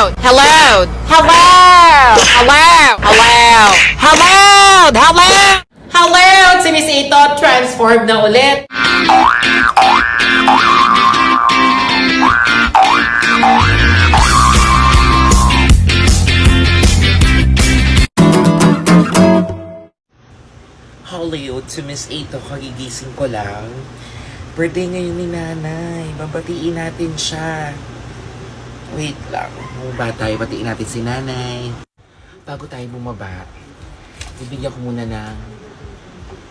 Hello! Hello! Hello! Hello! Hello! Hello! Hello! Hello! Si Miss Ito, transformed na ulit. Hollywood to Miss Ito, kagigising ko lang. Birthday ngayon ni nanay. Babatiin natin siya. Wait lang. Bumaba tayo. Batiin natin si nanay. Bago tayo bumaba, bibigyan ko muna ng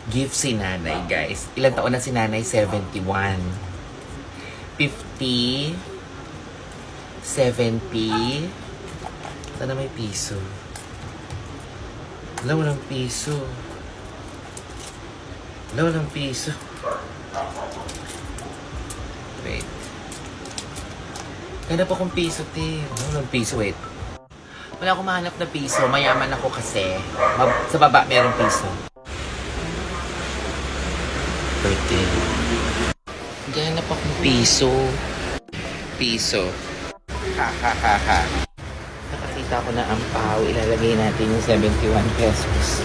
gift si nanay, guys. Ilan taon na si nanay? 71. 50. 70. Sana may piso. Wala, walang piso. Wala, walang piso. Wait. Kaya pa akong piso, te. Wala, walang piso, wait. Wala akong mahanap na piso. Mayaman ako kasi. Mab- sa baba merong piso. Birthday. Ganap akong piso. Piso. Ha ha ha ha. Nakakita ko na ang pao. Ilalagay natin yung 71 pesos.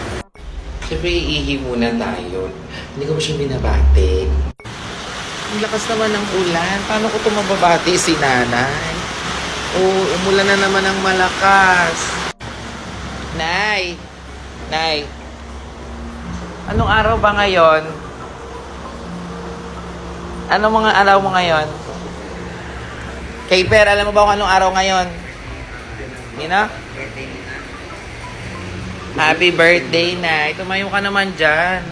Siyempre, iihi muna tayo. Hindi ko ba siya binabati? Ang lakas naman ng ulan. Paano ko ito mababati si nanay? Oo, umulan na naman ng malakas. Nay! Nay! Anong araw ba ngayon? Anong mga araw mo ngayon? Kay Per, alam mo ba kung anong araw ngayon? Nina? Happy birthday na. Tumayo ka naman dyan.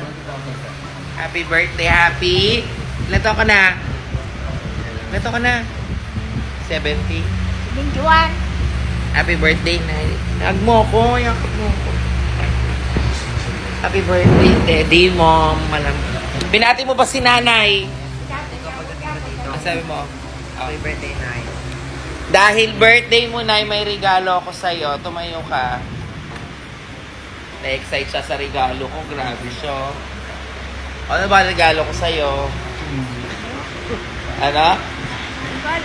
Happy birthday, happy. Taon ka na? Taon ka na? 70. Linjuan. Happy birthday, Nay. Hag mo ko, yakap mo ko. Happy birthday, Teddy, mom. Malam. Binati mo ba si nanay? Ang sabi mo? Happy birthday, Nay. Dahil birthday mo, Nay, may regalo ako sa'yo. Tumayo ka. Na-excite siya sa regalo ko. Grabe siya. Ano ba regalo ko sa'yo? Ano?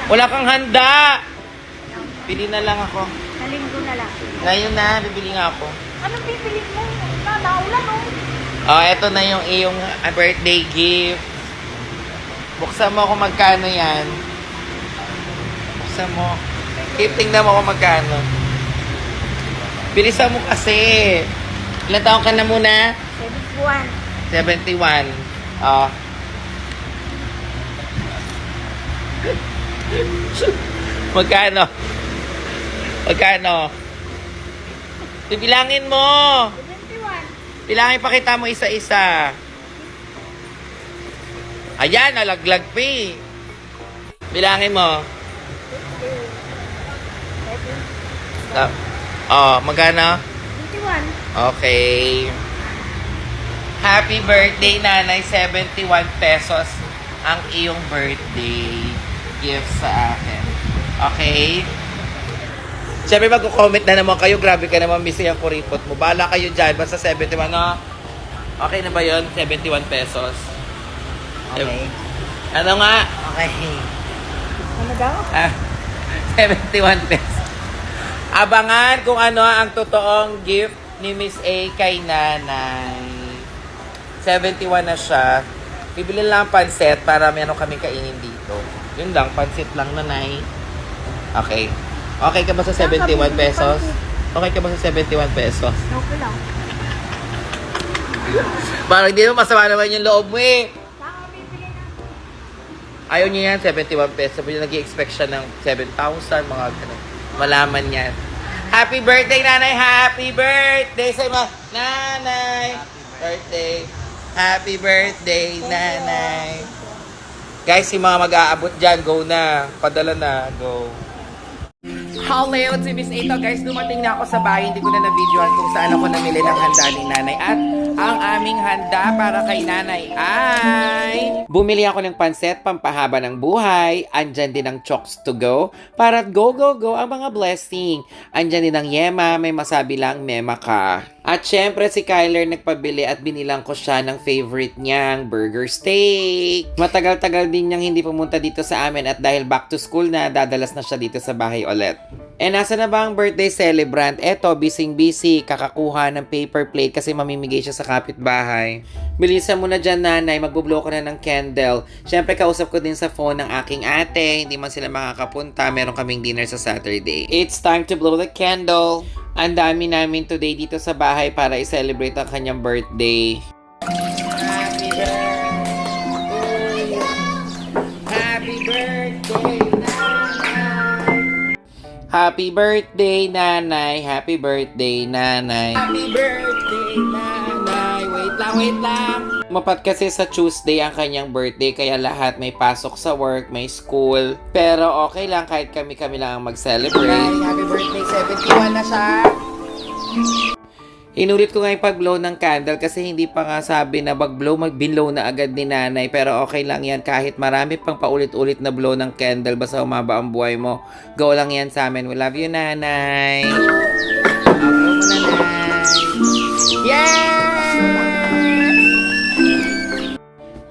Wala kang handa! Pili na lang ako. Sa linggo na lang. Ngayon na, bibili nga ako. Anong pipili mo? Na, naulan oh. Oh, eto na yung iyong ah, birthday gift. Buksan mo kung magkano yan. Buksan mo. Keep, tingnan mo kung magkano. Bilisan mo kasi. Ilan taon ka na muna? Seventh buwan. 71. Oh. Magkano? Magkano? Bibilangin mo. Seventy-one. Bilangin pa kita mo isa-isa. Ayan, nalaglag pa eh. Bilangin mo. Ah, Oh, magkano? Twenty-one. Okay. Happy birthday, Nanay. 71 pesos ang iyong birthday gift sa akin. Okay? Siyempre, magko-comment na naman kayo. Grabe ka naman, missy ang kuripot mo. Bala kayo dyan. Basta 71, no? Okay na ba yon 71 pesos. Okay. Ano nga? Okay. Ano daw? Ah, 71 pesos. Abangan kung ano ang totoong gift ni Miss A kay nanay. 71 na siya. Bibili lang ang panset para meron kami kainin dito. Yun lang, pansit lang nanay. Okay. Okay ka ba sa 71 pesos? Okay ka ba sa 71 pesos? Okay lang. Parang hindi naman masama naman yung loob mo eh. Ayaw niya yan, 71 pesos. Pero nag-expect siya ng 7,000, mga ganun. Malaman yan. Happy birthday, nanay! Happy birthday sa mga nanay! Birthday! Happy birthday, nanay! Guys, yung mga mag-aabot dyan, go na. Padala na, go. Hello, si Miss Ito. Guys, dumating na ako sa bahay. Hindi ko na na-videoan kung saan ako namili ng handa ni nanay. At ang aming handa para kay nanay ay... Bumili ako ng panset pampahaba ng buhay. Andyan din ang chocks to go. Para go, go, go ang mga blessing. Andyan din ang yema. May masabi lang, mema ka. At syempre si Kyler nagpabili at binilang ko siya ng favorite niyang burger steak. Matagal-tagal din niyang hindi pumunta dito sa amin at dahil back to school na, dadalas na siya dito sa bahay ulit. Eh, nasa na ba ang birthday celebrant? Eto, bising-busy, kakakuha ng paper plate kasi mamimigay siya sa kapitbahay. Bilisan mo na dyan, nanay. Magbublow ko na ng candle. Siyempre, kausap ko din sa phone ng aking ate. Hindi man sila makakapunta. Meron kaming dinner sa Saturday. It's time to blow the candle. Ang dami namin today dito sa bahay para i-celebrate ang kanyang birthday. Happy birthday! Happy birthday, nanay! Happy birthday, nanay! Happy birthday, nanay! Happy birthday, nanay! Wait lang, wait lang! Mapat kasi sa Tuesday ang kanyang birthday kaya lahat may pasok sa work, may school. Pero okay lang kahit kami-kami lang ang mag-celebrate. Happy birthday, 71 na siya! Inulit ko nga yung pag-blow ng candle kasi hindi pa nga sabi na mag-blow, mag-binlow na agad ni nanay. Pero okay lang yan kahit marami pang paulit-ulit na blow ng candle basta umaba ang buhay mo. Go lang yan sa amin. We love you, nanay. Blow mo, nanay. Yeah!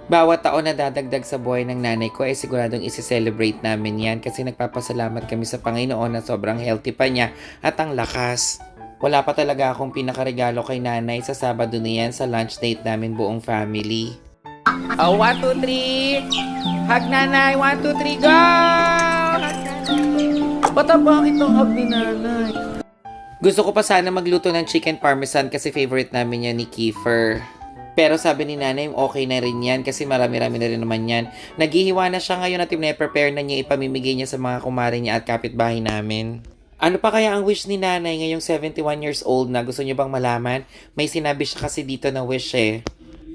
Bawat taon na dadagdag sa buhay ng nanay ko ay siguradong isi-celebrate namin yan kasi nagpapasalamat kami sa Panginoon na sobrang healthy pa niya at ang lakas. Wala pa talaga akong pinakaregalo kay nanay sa Sabado na yan sa lunch date namin buong family. Oh, one, two, three! Hug nanay! One, two, three, go! Ba't bakit ang hug ni nanay? Gusto ko pa sana magluto ng chicken parmesan kasi favorite namin yan ni Kiefer. Pero sabi ni nanay, okay na rin yan kasi marami-rami na rin naman yan. Naghihiwa na siya ngayon at prepare na niya ipamimigay niya sa mga kumari niya at kapitbahay namin. Ano pa kaya ang wish ni nanay ngayong 71 years old na gusto niyo bang malaman? May sinabi siya kasi dito na wish eh.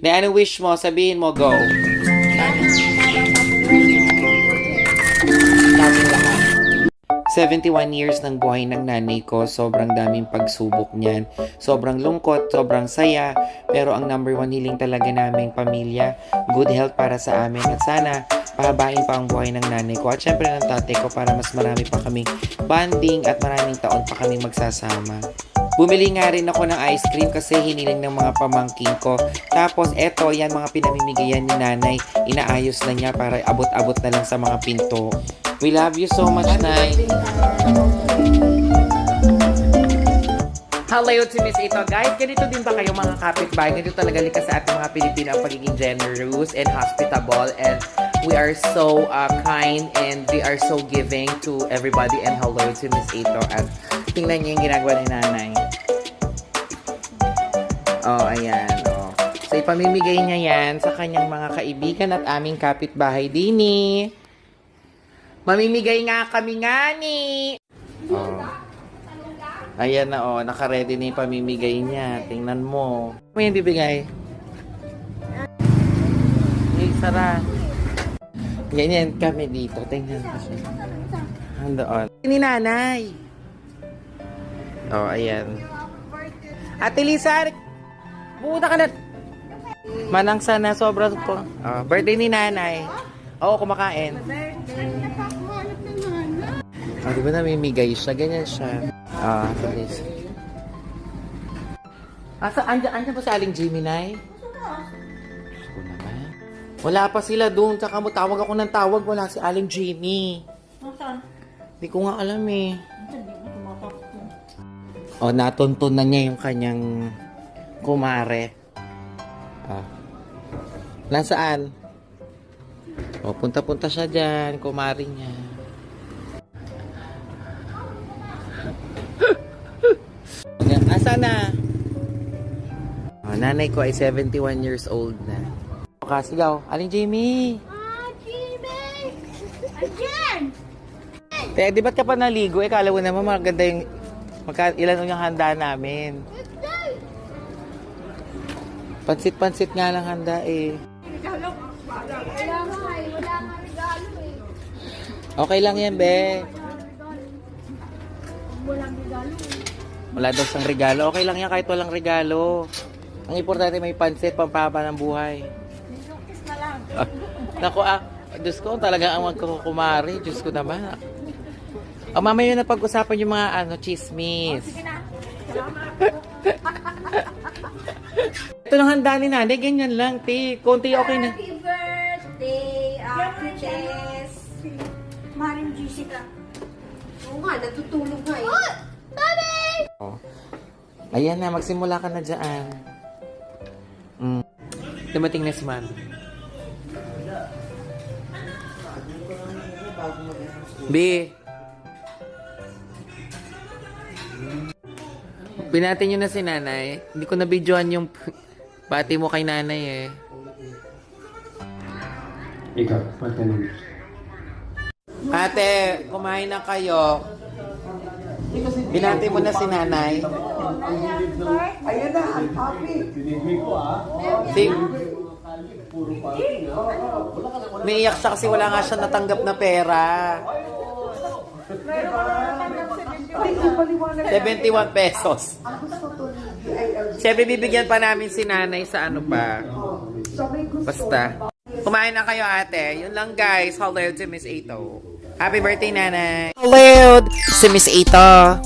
Na ano wish mo? Sabihin mo, go. 71 years ng buhay ng nanay ko, sobrang daming pagsubok niyan. Sobrang lungkot, sobrang saya, pero ang number one hiling talaga naming pamilya, good health para sa amin. At sana, pahabain pa ang buhay ng nanay ko. At syempre ng tatay ko para mas marami pa kaming bonding at maraming taon pa kaming magsasama. Bumili nga rin ako ng ice cream kasi hiniling ng mga pamangking ko. Tapos eto, yan mga pinamimigayan ni nanay. Inaayos na niya para abot-abot na lang sa mga pinto. We love you so much, Nay. Hello to Miss Ito. Guys, ganito din ba kayo mga kapitbahay? Ganito talaga likas sa ating mga Pilipino ang pagiging generous and hospitable and we are so uh, kind and we are so giving to everybody and hello to Miss Ito. At tingnan niyo yung ginagawa ni nanay. Oh, ayan. Oh. So, ipamimigay niya yan sa kanyang mga kaibigan at aming kapitbahay dini. Mamimigay nga kami nga ni. Oh. Ayan na oh, naka-ready na yung pamimigay niya. Tingnan mo. Ano yung bibigay? Hey, Sara. Ganyan kami dito. Tingnan mo siya. Handoon. Ni nanay. Oh, ayan. Ate Lisa, pumunta ka na. Manang sana, sobrang po. Oh, birthday ni nanay. Oo, kumakain. Ah, di ba namimigay siya? Ganyan siya. Ah, please. Asa, andyan, andyan ba si Aling Jimmy, Nay? Diyos ko naman. Wala pa sila doon. Tsaka mo tawag ako ng tawag. Wala si Aling Jimmy. Nasaan? Hindi ko nga alam eh. O, natuntun na niya yung kanyang kumare. Ah. Nasaan? O, punta-punta siya dyan. Kumari niya. Na? O, nanay ko ay 71 years old na. Kasigaw. Aling Jamie! Ah, Jimmy! Ayan! Te, di ba't ka pa naligo? Eh, kala mo naman maganda yung... Magka, ilan yung handa namin. Pansit-pansit nga lang handa eh. Okay lang yan, be. Walang. Wala daw siyang regalo. Okay lang yan kahit walang regalo. Ang importante may pansit, pampaba ng buhay. Kiss na lang. Ah, naku ah, Diyos ko, talaga ang magkukumari. Diyos ko naman. Ah, mamaya na pag-usapan yung mga ano, chismis. Sige na. Ito lang handa ni nanay, ganyan lang, ti. Konti okay na. Happy birthday, Ate Tess. Maring Jessica. Oo nga, natutulog nga eh. Oh, Daddy! Oh. Ayan na, magsimula ka na dyan. Mm. Dumating na si man. B. Binati nyo na si nanay. Hindi ko na-videoan yung pati mo kay nanay eh. Ikaw, patanong. Ate, kumain na kayo. Binati mo na si nanay. Ayan na, ang happy. Si... Naiyak siya kasi wala nga siya natanggap na pera. 71 pesos. Siyempre, bibigyan pa namin si nanay sa ano pa. Basta. Kumain na kayo, ate. Yun lang, guys. Hello to Miss Ito. Happy birthday, nanay. Hello, si Miss Ito.